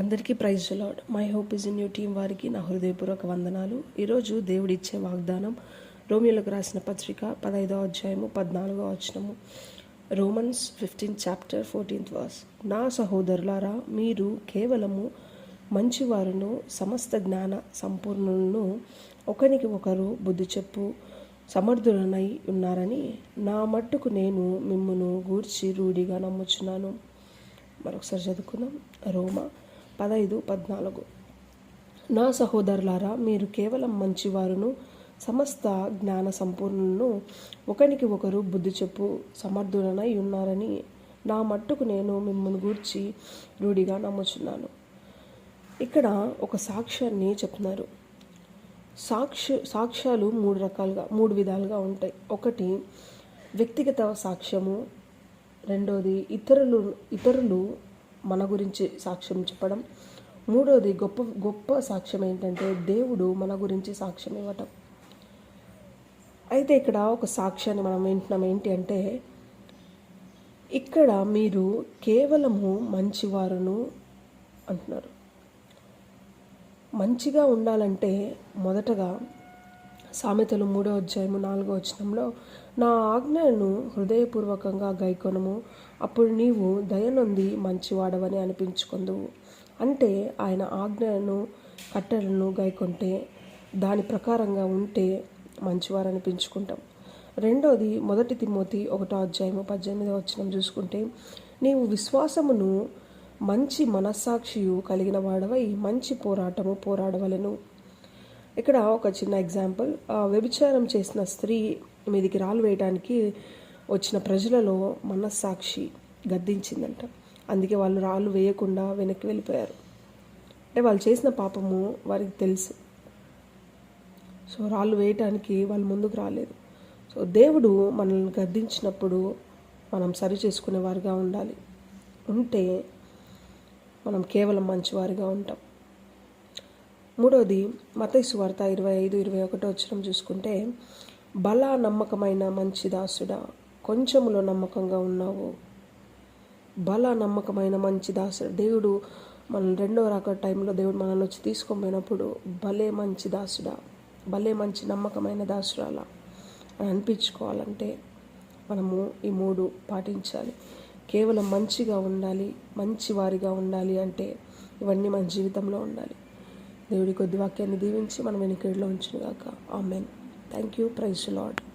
అందరికీ praise Lord my hope is in you team వారికి నా హృదయపూర్వక వందనాలు. ఈరోజు దేవుడిచ్చే వాగ్దానం రోమియోలకు రాసిన పత్రిక పదైదో అధ్యాయము పద్నాలుగో వచనము. Romans fifteen chapter fourteenth verse. నా సహోదరులారా మీరు కేవలము మంచివారును సమస్త జ్ఞాన సంపూర్ణులను ఒకరికి ఒకరు బుద్ధి చెప్పు సమర్థులనై ఉన్నారని నా మట్టుకు నేను మిమ్మను గూర్చి రూఢిగా నమ్ముచున్నాను. మరొకసారి చదువుకుందాం. రోమ పదైదు పద్నాలుగు. నా సహోదరులారా మీరు కేవలం మంచివారును సమస్త జ్ఞాన సంపూర్ణను ఒకరికి ఒకరు బుద్ధి చెప్పు సమర్థులనై ఉన్నారని నా మట్టుకు నేను మిమ్మల్ని గూర్చి రూఢిగా నమ్ముచున్నాను. ఇక్కడ ఒక సాక్ష్యాన్ని చెప్తున్నారు. సాక్ష్య సాక్ష్యాలు మూడు రకాలుగా మూడు విధాలుగా ఉంటాయి. ఒకటి వ్యక్తిగత సాక్ష్యము. రెండోది ఇతరులు ఇతరులు మన గురించి సాక్ష్యం చెప్పడం. మూడోది గొప్ప గొప్ప సాక్ష్యం ఏంటంటే దేవుడు మన గురించి సాక్ష్యం ఇవ్వటం. అయితే ఇక్కడ ఒక సాక్ష్యాన్ని మనం వింటున్నాం ఏంటి అంటే ఇక్కడ మీరు కేవలము మంచివారును అంటున్నారు. మంచిగా ఉండాలంటే మొదటగా సామెతలు మూడో అధ్యాయము నాలుగో వచనంలో నా ఆజ్ఞను హృదయపూర్వకంగా గైకొనము అప్పుడు నీవు దయనొంది మంచివాడవని అనిపించుకుందువు అంటే ఆయన ఆజ్ఞలను కట్టెలను గైకొంటే దాని ప్రకారంగా ఉంటే మంచివారు అనిపించుకుంటాం రెండోది మొదటి తిమ్మోతి ఒకటో అధ్యాయము పద్దెనిమిదో వచనం చూసుకుంటే నీవు విశ్వాసమును మంచి మనస్సాక్షియు కలిగిన వాడవై మంచి పోరాటము పోరాడవలను. ఇక్కడ ఒక చిన్న ఎగ్జాంపుల్. వ్యభిచారం చేసిన స్త్రీ మీదికి రాళ్ళు వేయడానికి వచ్చిన ప్రజలలో మనస్సాక్షి గద్దించిందంట. అందుకే వాళ్ళు రాళ్ళు వేయకుండా వెనక్కి వెళ్ళిపోయారు. అంటే వాళ్ళు చేసిన పాపము వారికి తెలుసు. సో రాళ్ళు వేయటానికి వాళ్ళు ముందుకు రాలేదు. సో దేవుడు మనల్ని గద్దించినప్పుడు మనం సరి చేసుకునే వారిగా ఉండాలి. ఉంటే మనం కేవలం మంచివారిగా ఉంటాం. మూడవది మతైసువార్త ఇరవై ఐదు ఇరవై ఒకటో వచ్చిన చూసుకుంటే బల నమ్మకమైన మంచి దాసుడా కొంచెములో నమ్మకంగా ఉన్నావు. బల నమ్మకమైన మంచి దాసుడు. దేవుడు మనం రెండో రాక టైంలో దేవుడు మనల్ని వచ్చి తీసుకొని భలే మంచి దాసుడా భలే మంచి నమ్మకమైన దాసురాలా అని అనిపించుకోవాలంటే మనము ఈ మూడు పాటించాలి. కేవలం మంచిగా ఉండాలి మంచి వారిగా ఉండాలి అంటే ఇవన్నీ మన జీవితంలో ఉండాలి. దేవుడి కొద్ది వాక్యాన్ని దీవించి మనం వెనుకేడులో ఉంచునుగాక. Amen. Thank you praise Lord